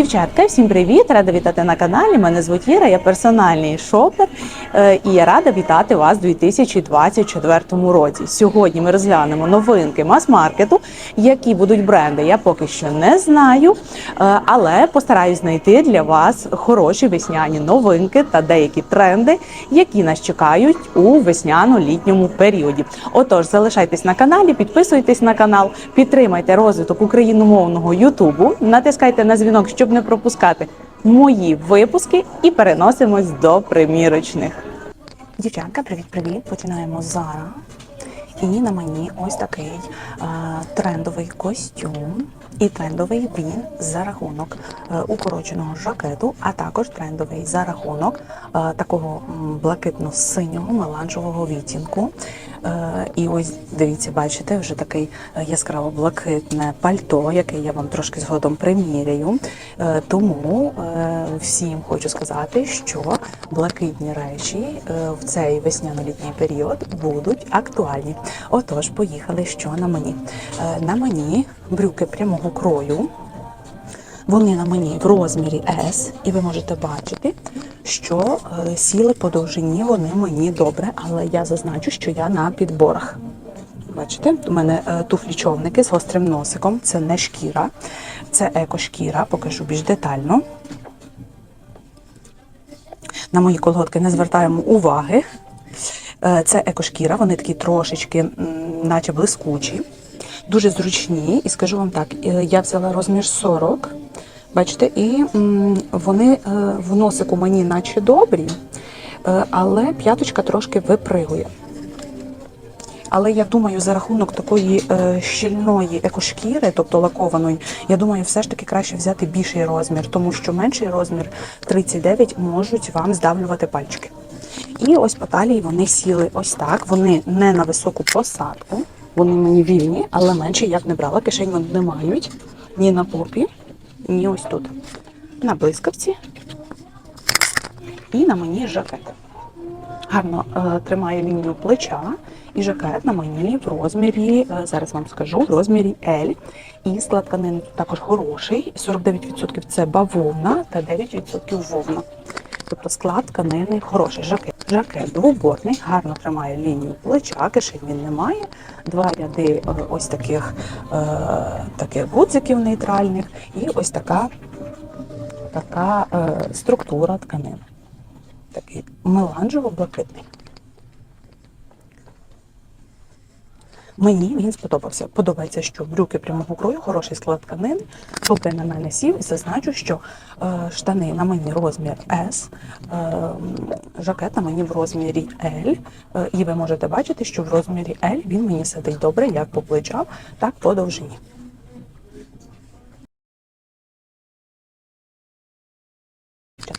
Дівчатка, всім привіт! Рада вітати на каналі. Мене звуть Іра, я персональний шопер е, і я рада вітати вас у 2024 році. Сьогодні ми розглянемо новинки мас-маркету, які будуть бренди. Я поки що не знаю, е, але постараюсь знайти для вас хороші весняні новинки та деякі тренди, які нас чекають у весняно-літньому періоді. Отож, залишайтесь на каналі, підписуйтесь на канал, підтримайте розвиток україномовного Ютубу, натискайте на дзвінок, щоб не пропускати мої випуски, і переносимось до примірочних. Дівчатка, привіт, привіт! Починаємо з Zara. І на мені ось такий е, трендовий костюм. І трендовий він за рахунок е, укороченого жакету, а також трендовий за рахунок е, такого блакитно-синього меланжевого відтінку. Е, і ось дивіться, бачите, вже такий е, яскраво-блакитне пальто, яке я вам трошки згодом приміряю. Е, тому всім хочу сказати, що блакитні речі в цей весняно-літній період будуть актуальні. Отож, поїхали, що на мені. На мені брюки прямого крою. Вони на мені в розмірі S, і ви можете бачити, що е, сіли по довжині вони мені добре, але я зазначу, що я на підборах. Бачите, у мене е, туфлі-човники з гострим носиком. Це не шкіра, це екошкіра, покажу більш детально. На мої колготки не звертаємо уваги. Е, Це екошкіра, вони такі трошечки, наче блискучі, дуже зручні. І скажу вам так, е, я взяла розмір 40, бачите, і вони е, в носику мені наче добрі, е, але п'яточка трошки випригує. Але я думаю, за рахунок такої щільної екошкіри, тобто лакованої, я думаю, все ж таки краще взяти більший розмір, тому що менший розмір 39 можуть вам здавлювати пальчики. І ось по талії вони сіли ось так. Вони не на високу посадку, вони мені вільні, але менше я б не брала. Кишень вони не мають ні на попі, ні ось тут. На блискавці і на мені жакет гарно е, тримає лінію плеча, і жакет на мені в розмірі, е, зараз вам скажу, в розмірі L. І склад тканини також хороший. 49% це бавовна та 9% вовна. Тобто склад тканини хороший. Жакет. Жакет двоборний, гарно тримає лінію плеча, кишень він не має. Два ряди е, ось таких, е, таких гудзиків нейтральних, і ось така, така е, структура тканини такий меланжево-блакитний. Мені він сподобався. Подобається, що брюки прямого крою, хороший склад тканин, добре на мене сів. І зазначу, що е, штани на мені розмір S, е, жакет на мені в розмірі L. Е, і ви можете бачити, що в розмірі L він мені сидить добре як по плечам, так по довжині.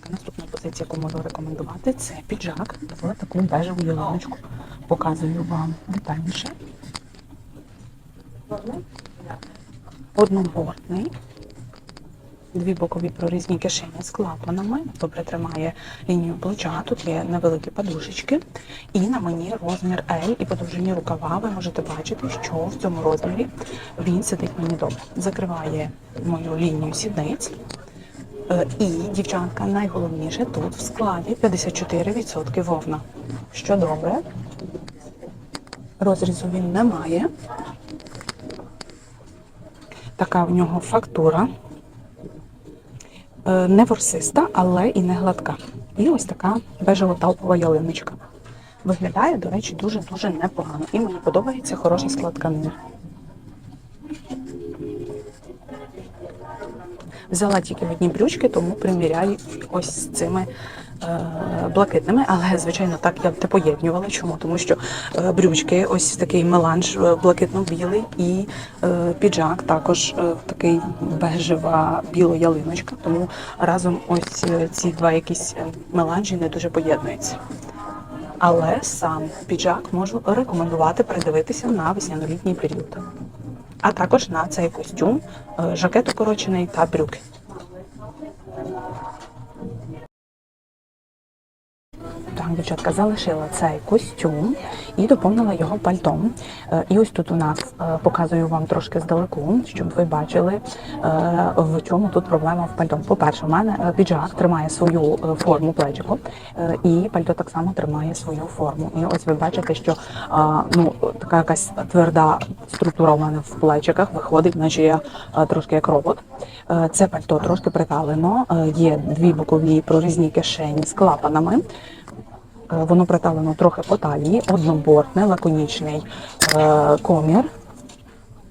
Наступна позиція, яку можу рекомендувати, це піджак в таку бежеву ялиночку. Показую вам детальніше. Однобортний. Дві бокові прорізні кишені з клапанами. Добре тримає лінію плеча. Тут є невеликі подушечки. І на мені розмір L і по довжині рукава ви можете бачити, що в цьому розмірі він сидить мені добре. Закриває мою лінію сідниць. Е, І, дівчатка, найголовніше тут в складі 54% вовна. Що добре. Розрізу він не має. Така в нього фактура. Е, Не ворсиста, але і не гладка. І ось така бежево-талпова ялиночка. Виглядає, до речі, дуже-дуже непогано. І мені подобається хороший склад тканини. Взяла тільки одні брючки, тому приміряю ось з цими блакитними. Але, звичайно, так я б не поєднювала. Чому? Тому що е, брючки, ось такий меланж е, блакитно-білий, і е, піджак також е, такий бежева біло-ялиночка. Тому разом ось е, ці два якісь е, меланжі не дуже поєднуються. Але сам піджак можу рекомендувати придивитися на весняно-літній період а також на цей костюм, е, жакет укорочений та брюки. Так, дівчатка, залишила цей костюм і доповнила його пальтом. Е, І ось тут у нас е, показую вам трошки здалеку, щоб ви бачили, е, в чому тут проблема в пальто. По-перше, у мене піджак тримає свою форму плечику, і пальто так само тримає свою форму. І ось ви бачите, що ну така якась тверда структура у мене в плечиках виходить, наче я трошки як робот. Це пальто трошки приталено. Є дві бокові прорізні кишені з клапанами. Е, Воно приталено трохи по талії, однобортне, лаконічний е, комір.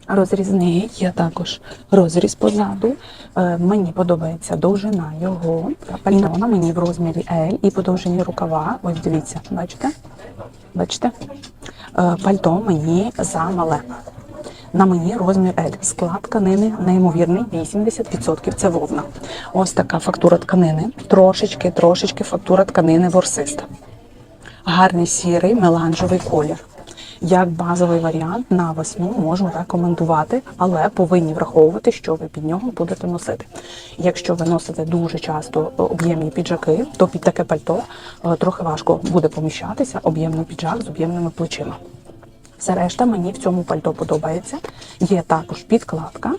Розрізний є також розріз позаду. Е, мені подобається довжина його. Пальто на мені в розмірі L і подовжені рукава. Ось дивіться, бачите? Бачите? Пальто мені замале. На мені розмір L. Склад тканини неймовірний, 80% це вовна. Ось така фактура тканини. Трошечки, трошечки фактура тканини ворсиста. Гарний сірий меланжевий колір. Як базовий варіант на весну можу рекомендувати, але повинні враховувати, що ви під нього будете носити. Якщо ви носите дуже часто об'ємні піджаки, то під таке пальто е, трохи важко буде поміщатися об'ємний піджак з об'ємними плечима. Все решта мені в цьому пальто подобається. Є також підкладка.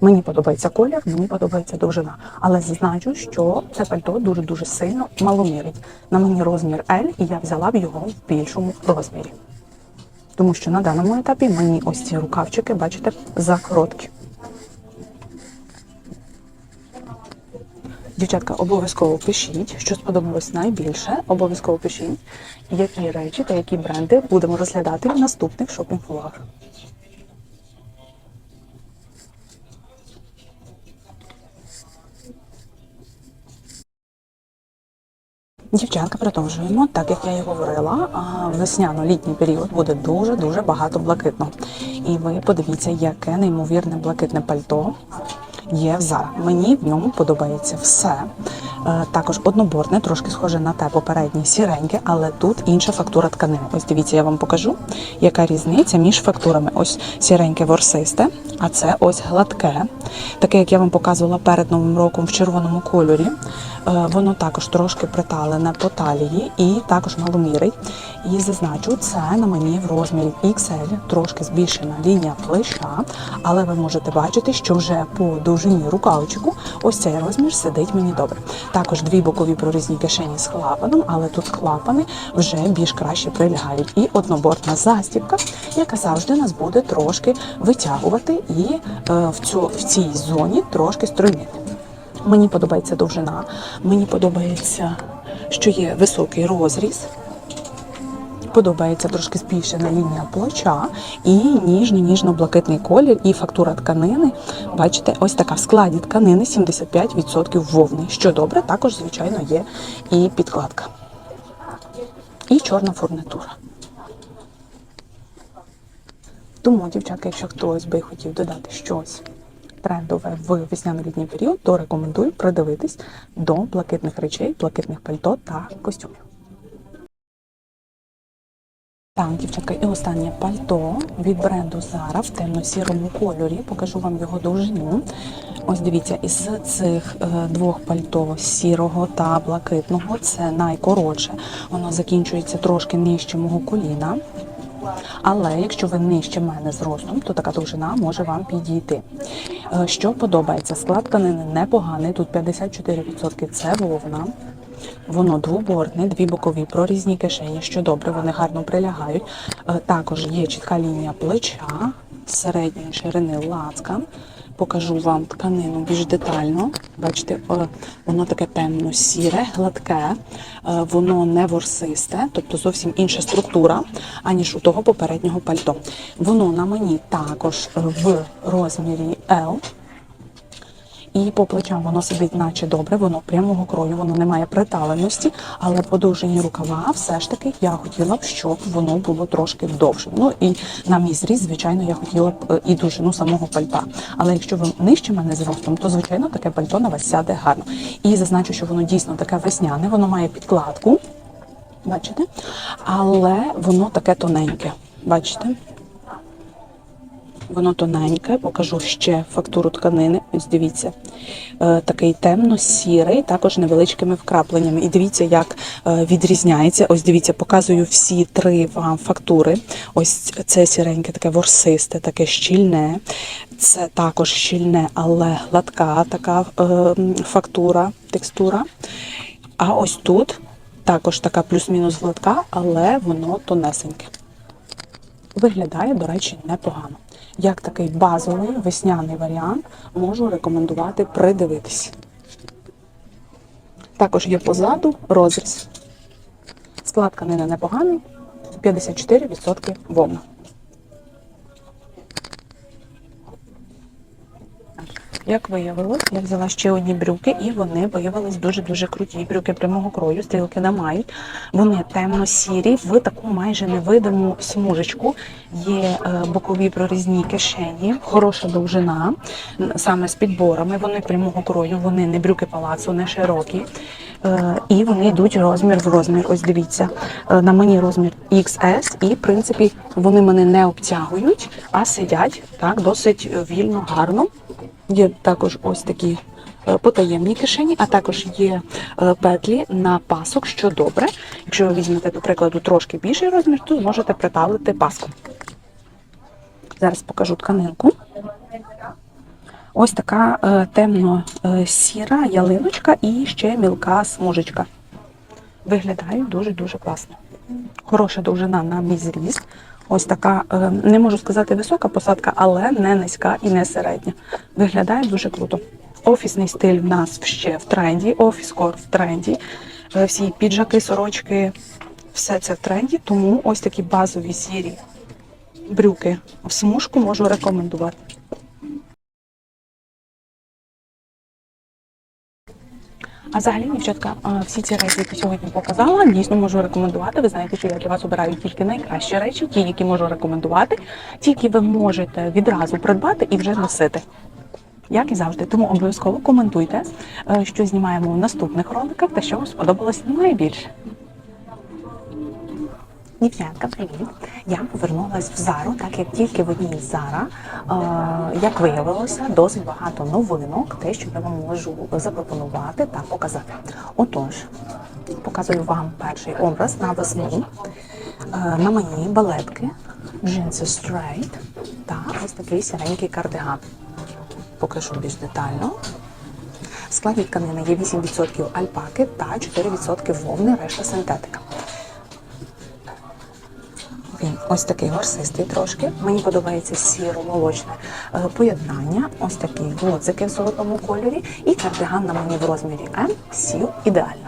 Мені подобається колір, мені подобається довжина. Але зазначу, що це пальто дуже-дуже сильно маломірить. На мені розмір L, і я взяла б його в більшому розмірі. Тому що на даному етапі мені ось ці рукавчики, бачите, закороткі. Дівчатка, обов'язково пишіть, що сподобалось найбільше. Обов'язково пишіть, які речі та які бренди будемо розглядати в наступних шопінг-влогах. Дівчатка, продовжуємо. Так як я і говорила, весняно-літній період буде дуже дуже багато блакитно. І ви подивіться, яке неймовірне блакитне пальто є в. Мені в ньому подобається все. Е, Також однобортне, трошки схоже на те попереднє сіреньке, але тут інша фактура тканини. Ось дивіться, я вам покажу, яка різниця між фактурами. Ось сіреньке ворсисте, а це ось гладке. Таке, як я вам показувала перед новим роком в червоному кольорі. Е, Воно також трошки приталене по талії і також маломірий. І зазначу, це на мені в розмірі XL, трошки збільшена лінія плеча, але ви можете бачити, що вже по довжині рукавчику ось цей розмір сидить мені добре. Також дві бокові прорізні кишені з клапаном, але тут клапани вже більш краще прилягають. І однобортна застібка, яка завжди нас буде трошки витягувати і е, в, цю, в цій зоні трошки стройнити. Мені подобається довжина, мені подобається, що є високий розріз. Подобається трошки збільшена лінія плеча і ніжний ніжно-блакитний колір, і фактура тканини. Бачите, ось така в складі тканини 75% вовни. Що добре, також, звичайно, є і підкладка. І чорна фурнитура. Тому, дівчатка, якщо хтось би хотів додати щось трендове в весняно-літній період, то рекомендую придивитись до блакитних речей, блакитних пальто та костюмів. Так, дівчатка, і останнє пальто від бренду Zara в темно-сірому кольорі. Покажу вам його довжину. Ось дивіться, із цих е, двох пальто сірого та блакитного це найкоротше. Воно закінчується трошки нижче мого коліна. Але якщо ви нижче мене зростом, то така довжина може вам підійти. Е, Що подобається? Склад тканини непоганий. Тут 54% це вовна. Воно двобортне, дві бокові прорізні кишені, що добре, вони гарно прилягають. Е, Також є чітка лінія плеча, середньої ширини лацкан. Покажу вам тканину більш детально. Бачите, е, воно таке темно сіре, гладке, е, воно не ворсисте, тобто зовсім інша структура, аніж у того попереднього пальто. Воно на мені також в розмірі L. І по плечам воно сидить наче добре, воно прямого крою, воно не має приталеності, але подовжені рукава все ж таки я хотіла б, щоб воно було трошки довше. Ну і на мій зріст, звичайно, я хотіла б е, і довжину самого пальта. Але якщо ви нижче мене зростом, то звичайно таке пальто на вас сяде гарно. І зазначу, що воно дійсно таке весняне, воно має підкладку. Бачите? Але воно таке тоненьке. Бачите? Воно тоненьке, покажу ще фактуру тканини. Ось дивіться, Е, такий темно-сірий, також невеличкими вкрапленнями. І дивіться, як е, відрізняється. Ось дивіться, показую всі три вам фактури. Ось це сіреньке, таке ворсисте, таке щільне. Це також щільне, але гладка така е, фактура, текстура. А ось тут також така плюс-мінус гладка, але воно тонесеньке. Виглядає, до речі, непогано. Як такий базовий весняний варіант, можу рекомендувати придивитись. Також є позаду розріз. Склад тканини непоганий, 54% вовна. Як виявилось, я взяла ще одні брюки, і вони виявились дуже-дуже круті. Брюки прямого крою, стрілки не мають. Вони темно-сірі, в таку майже невидиму смужечку. Є е, бокові прорізні кишені, хороша довжина, саме з підборами. Вони прямого крою, вони не брюки палацу, не широкі. Е, І вони йдуть розмір в розмір. Ось дивіться, е, на мені розмір XS, і в принципі вони мене не обтягують, а сидять так досить вільно, гарно. Є також ось такі е, потаємні кишені, а також є е, петлі на пасок, що добре. Якщо ви візьмете, до прикладу, трошки більший розмір, то зможете приталити паску. Зараз покажу тканинку. Ось така е, темно-сіра ялиночка і ще мілка смужечка. Виглядає дуже-дуже класно. Хороша довжина на мій зріст. Ось така, е, не можу сказати висока посадка, але не низька і не середня. Виглядає дуже круто. Офісний стиль в нас ще в тренді, офіс-кор в тренді. Е, Всі піджаки, сорочки, все це в тренді, тому ось такі базові сірі брюки в смужку можу рекомендувати. А взагалі, дівчатка, всі ці речі, які сьогодні показала, дійсно можу рекомендувати. Ви знаєте, що я для вас обираю тільки найкращі речі, ті, які можу рекомендувати, ті, які ви можете відразу придбати і вже носити. Як і завжди, тому обов'язково коментуйте, е, що знімаємо в наступних роликах та що вам сподобалось найбільше. Дівчатка, привіт! Я повернулася в Зару, так як тільки в одній Зара, е, як виявилося, досить багато новинок, те, що я вам можу запропонувати та показати. Отож, показую вам перший образ на весну. Е, на мені балетки, джинси straight та ось такий сіренький кардиган. Покажу більш детально. В складі тканини є 8% альпаки та 4% вовни, решта синтетика. Він ось такий горсистий трошки. Мені подобається сіро-молочне е, поєднання. Ось такі гудзики в золотому кольорі. І кардиган на мені в розмірі М сів ідеально.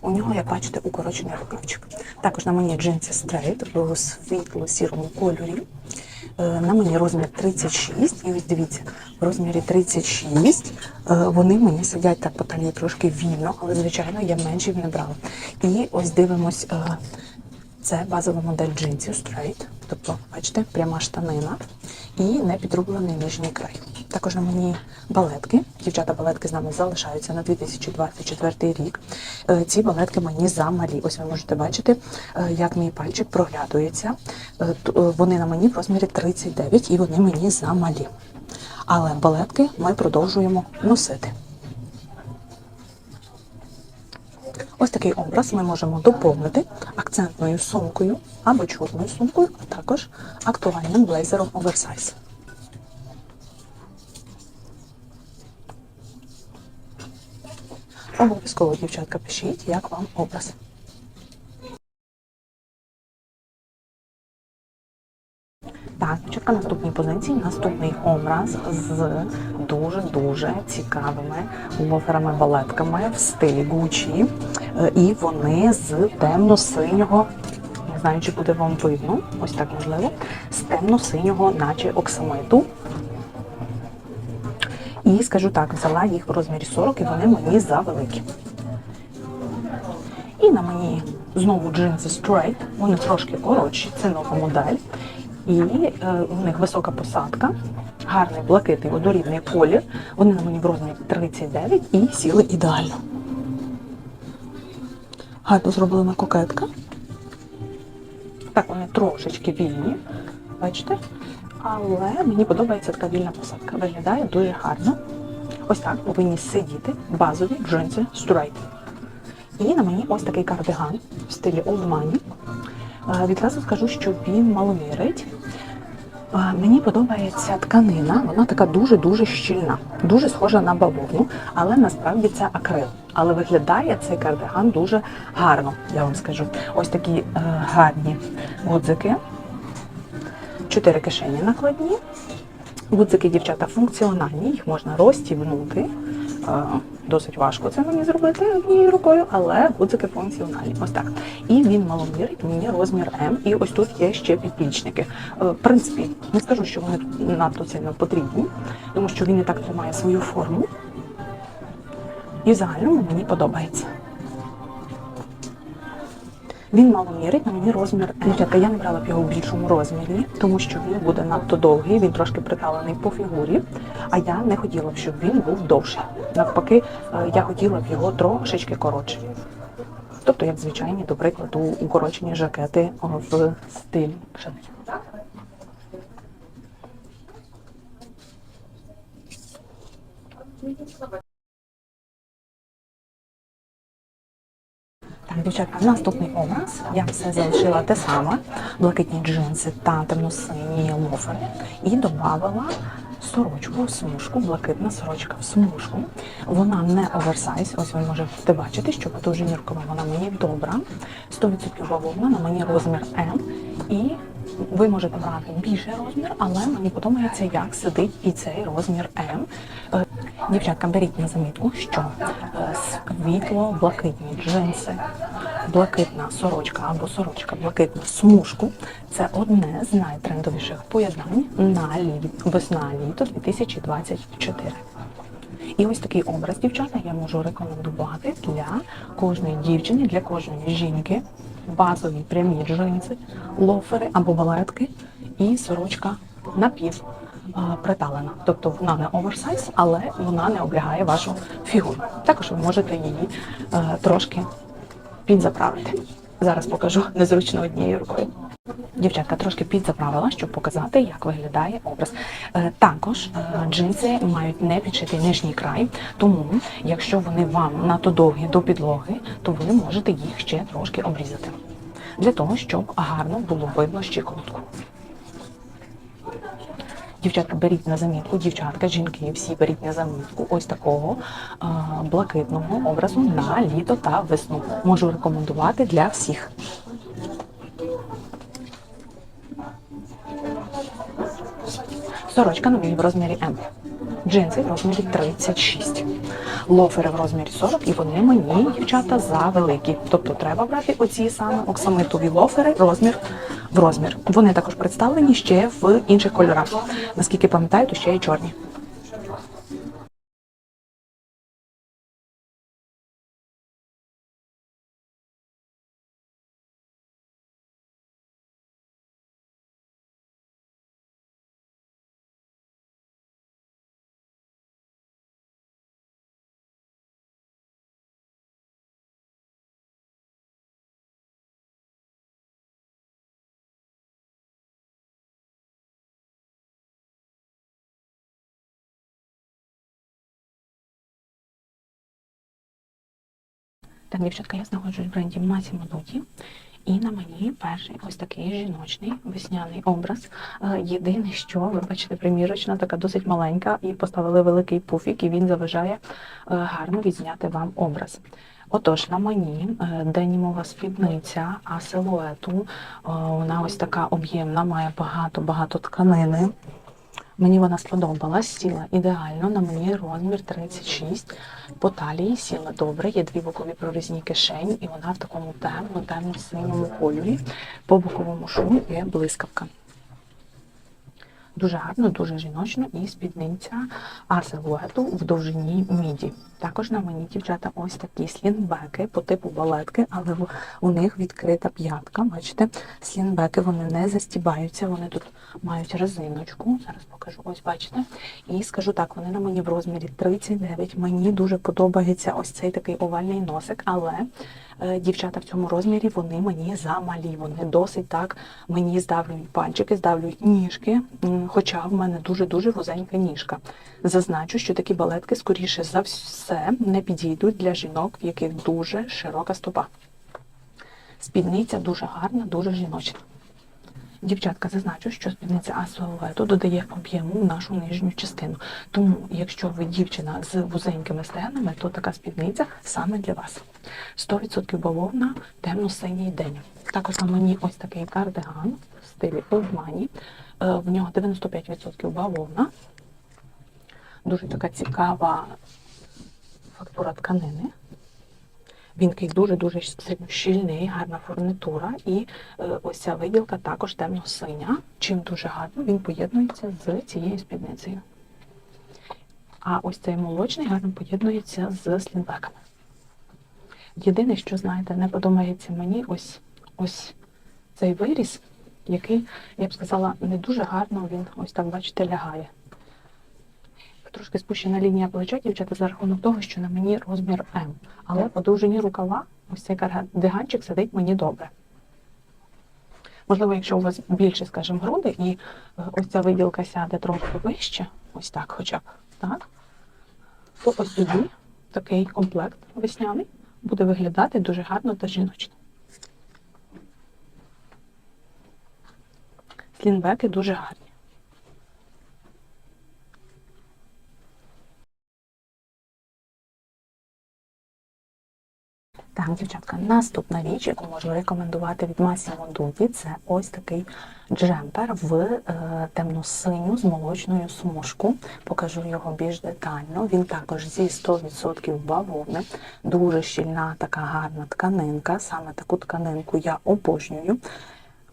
У нього, як бачите, укорочений рукавчик. Також на мені джинси стрейт в світло-сірому кольорі. Е, На мені розмір 36, і ось дивіться, в розмірі 36 е, вони мені сидять так по талії трошки вільно, але звичайно я менше не брала. І ось дивимось, е, це базова модель джинсів straight, тобто, бачите, пряма штанина і не підрублений нижній край. Також на мені балетки. Дівчата балетки з нами залишаються на 2024 рік. Е, Ці балетки мені замалі. Ось ви можете бачити, е, як мій пальчик проглядується. Е, Вони на мені в розмірі 39 і вони мені замалі. Але балетки ми продовжуємо носити. Ось такий образ ми можемо доповнити акцентною сумкою або чорною сумкою, а також актуальним блейзером оверсайз. Обов'язково, дівчатка, пишіть, як вам образ. Дівчатка, наступній позиції. Наступний образ з дуже-дуже цікавими лоферами балетками в стилі Gucci. Е, І вони з темно-синього, не знаю, чи буде вам видно, ось так можливо, з темно-синього, наче оксамиту. І скажу так, взяла їх в розмірі 40, і вони мені завеликі. І на мені знову джинси straight, вони трошки коротші, це нова модель. І е, у них висока посадка, гарний блакитний водорідний колір. Вони на мені в розмірі 39 і сіли ідеально. Гарно зроблена кокетка. Так, вони трошечки вільні. Бачите? Але мені подобається така вільна посадка. Виглядає дуже гарно. Ось так повинні сидіти базові джинси Straight. І на мені ось такий кардиган в стилі Old Money. Е, Відразу скажу, що він маломірить. Мені подобається тканина, вона така дуже-дуже щільна, дуже схожа на бавовну, але насправді це акрил. Але виглядає цей кардиган дуже гарно, я вам скажу. Ось такі е, гарні гудзики, чотири кишені накладні. Гудзики, дівчата, функціональні, їх можна розтібнути. Е, Досить важко це мені зробити однією рукою, але гудзики функціональні. Ось так. І він маломірить мені розмір М. І ось тут є ще підплічники. Е, В принципі, не скажу, що вони надто сильно потрібні, тому що він і так тримає свою форму. І в мені подобається. Він мало мірить, на мені розмір. Дівчатка, я не брала б його в більшому розмірі, тому що він буде надто довгий, він трошки приталений по фігурі. А я не хотіла б, щоб він був довший. Навпаки, е, я хотіла б його трошечки коротше. Тобто, як звичайні, до прикладу, укорочені жакети в стилі Шанель. Дівчатка, наступний образ. Я все залишила те саме: блакитні джинси та темно-сині лофери. І додавала сорочку в смужку, блакитна сорочка в смужку. Вона не оверсайз. Ось ви можете бачити, що подовженіркова вона мені добра. 100% бавовна, на мені розмір М. І ви можете брати більший розмір, але мені подобається, як сидить і цей розмір М. Дівчатка, беріть на замітку, що е, світло, блакитні джинси, блакитна сорочка або сорочка, блакитна смужку це одне з найтрендовіших поєднань на лі- весна-літо 2024. І ось такий образ, дівчата, я можу рекомендувати для кожної дівчини, для кожної жінки. Базові прямі джинси, лофери або балетки і сорочка напів приталена. Тобто вона не оверсайз, але вона не облягає вашу фігуру. Також ви можете її е, трошки підзаправити. Зараз покажу незручно однією рукою. Дівчатка трошки підзаправила, щоб показати, як виглядає образ. Е, Також е, джинси мають не підшитий нижній край, тому якщо вони вам надто довгі до підлоги, то ви можете їх ще трошки обрізати. Для того, щоб гарно було видно щиколотку. Дівчатка, беріть на замітку, дівчатка, жінки, всі беріть на замітку ось такого е, блакитного образу на літо та весну. Можу рекомендувати для всіх. Сорочка мені в розмірі М. Джинси в розмірі 36. Лофери в розмірі 40 і вони мені, дівчата, завеликі. Тобто треба брати оці саме оксамитові лофери розмір в розмір. Вони також представлені ще в інших кольорах. Наскільки пам'ятаю, то ще й чорні. Так, дівчатка, я знаходжусь в бренді Масімо Дуті. І на мені перший ось такий жіночний весняний образ. Е, Єдине, що ви бачите, примірочна, така досить маленька, і поставили великий пуфік, і він заважає е, гарно відзняти вам образ. Отож, на мені е, денімова спідниця, а силуету вона ось така об'ємна, має багато-багато тканини. Мені вона сподобалась, сіла ідеально, на мені розмір 36. По талії сіла добре, є дві бокові прорізні кишені, і вона в такому темно, темно-синьому кольорі. По боковому шву є блискавка. Дуже гарно, дуже жіночно і спідниця асилуету в довжині міді. Також на мені дівчата ось такі слінбеки по типу балетки, але у них відкрита п'ятка. Бачите, слінбеки вони не застібаються, вони тут мають резиночку. Зараз покажу. Ось бачите. І скажу так, вони на мені в розмірі 39. Мені дуже подобається ось цей такий овальний носик, але дівчата в цьому розмірі вони мені замалі. Вони досить так мені здавлюють пальчики, здавлюють ніжки, хоча в мене дуже-дуже вузенька ніжка. Зазначу, що такі балетки, скоріше за все, не підійдуть для жінок, в яких дуже широка стопа. Спідниця дуже гарна, дуже жіночна. Дівчатка, зазначу, що спідниця асилуету додає об'єму в нашу нижню частину. Тому, якщо ви дівчина з вузенькими стегнами, то така спідниця саме для вас. 100% бавовна, темно-синій день. Також на мені ось такий кардиган в стилі Old Е, В нього 95% бавовна. Дуже така цікава фактура тканини. Він такий дуже-дуже щільний, гарна фурнітура, і е, ось ця виділка також темно-синя. Чим дуже гарно він поєднується з цією спідницею. А ось цей молочний гарно поєднується з слінбеками. Єдине, що знаєте, не подобається мені ось, ось цей виріз, який, я б сказала, не дуже гарно він ось так, бачите, лягає. Трошки спущена лінія плеча, дівчата, за рахунок того, що на мені розмір М. Але по довжині рукава ось цей кардиганчик сидить мені добре. Можливо, якщо у вас більше, скажімо, груди, і е, ось ця виділка сяде трохи вище, ось так, хоча б так, то ось тоді такий комплект весняний буде виглядати дуже гарно та жіночно. Слінбеки дуже гарні. Так, дівчатка, наступна річ, яку можу рекомендувати від Massimo Dutti, це ось такий джемпер в е, темно-синю з молочною смужку. Покажу його більш детально. Він також зі 100% бавовни, дуже щільна, така гарна тканинка. Саме таку тканинку я обожнюю.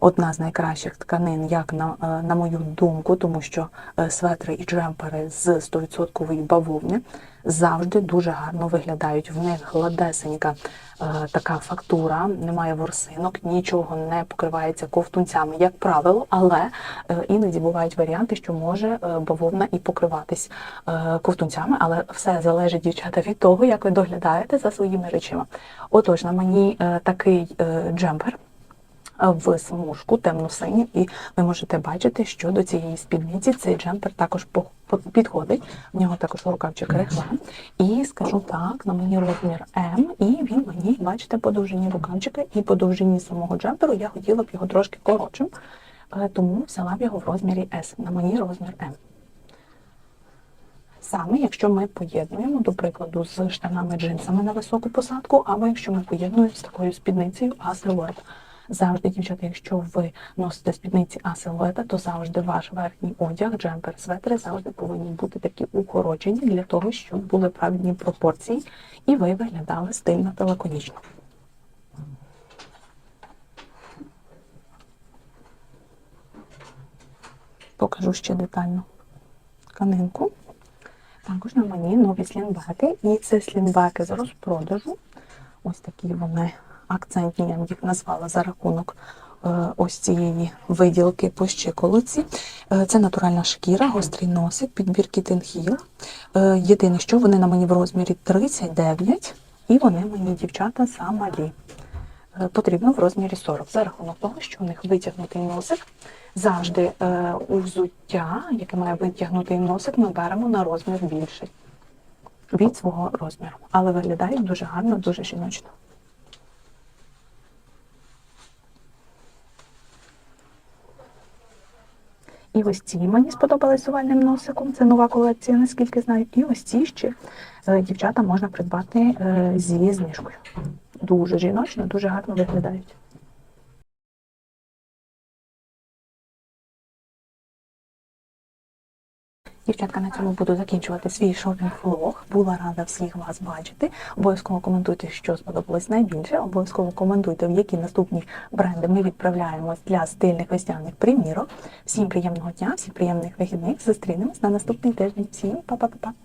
Одна з найкращих тканин, як на, е, на мою думку, тому що е, светри і джемпери з 100% бавовни завжди дуже гарно виглядають. В них гладесенька е, така фактура, немає ворсинок, нічого не покривається ковтунцями, як правило, але іноді бувають варіанти, що може бавовна і покриватись ковтунцями, але все залежить, дівчата, від того, як ви доглядаєте за своїми речима. Отож, на мені такий джемпер в смужку темно-синю, і ви можете бачити, що до цієї спідниці цей джемпер також підходить. В нього також рукавчик реглан. І скажу так, на мені розмір М, і він мені, бачите, по довжині рукавчика і по довжині самого джемперу я хотіла б його трошки коротшим, е, тому взяла б його в розмірі S. На мені розмір М. Саме якщо ми поєднуємо, до прикладу, з штанами джинсами на високу посадку, або якщо ми поєднуємо з такою спідницею А-силует. Завжди, дівчата, якщо ви носите спідниці А-силуета, то завжди ваш верхній одяг, джемпер, светри завжди повинні бути такі укорочені для того, щоб були правильні пропорції і ви виглядали стильно та лаконічно. Покажу ще детально тканинку. Також на мені нові слінбеки, і це слінбеки з розпродажу. Ось такі вони акцентні, я б їх назвала за рахунок е, ось цієї виділки по щиколоці. Е, Це натуральна шкіра, гострий носик, підбір Kitten Hill. Е, Єдине, що вони на мені в розмірі 39, і вони мені, дівчата, замалі. Е, Потрібно в розмірі 40, за рахунок того, що у них витягнутий носик. Завжди е, у взуття, яке має витягнутий носик, ми беремо на розмір більший від свого розміру. Але виглядають дуже гарно, дуже жіночно. І ось ці мені сподобались з овальним носиком. Це нова колекція, наскільки знаю. І ось ці ще е, дівчата можна придбати е, зі знижкою. Дуже жіночно, дуже гарно виглядають. Дівчатка, на цьому буду закінчувати свій шопінг-влог. Була рада всіх вас бачити. Обов'язково коментуйте, що сподобалось найбільше. Обов'язково коментуйте, в які наступні бренди ми відправляємось для стильних весняних примірок. Всім приємного дня, всім приємних вихідних. Зустрінемось на наступний тиждень. Всім па-па-па-па.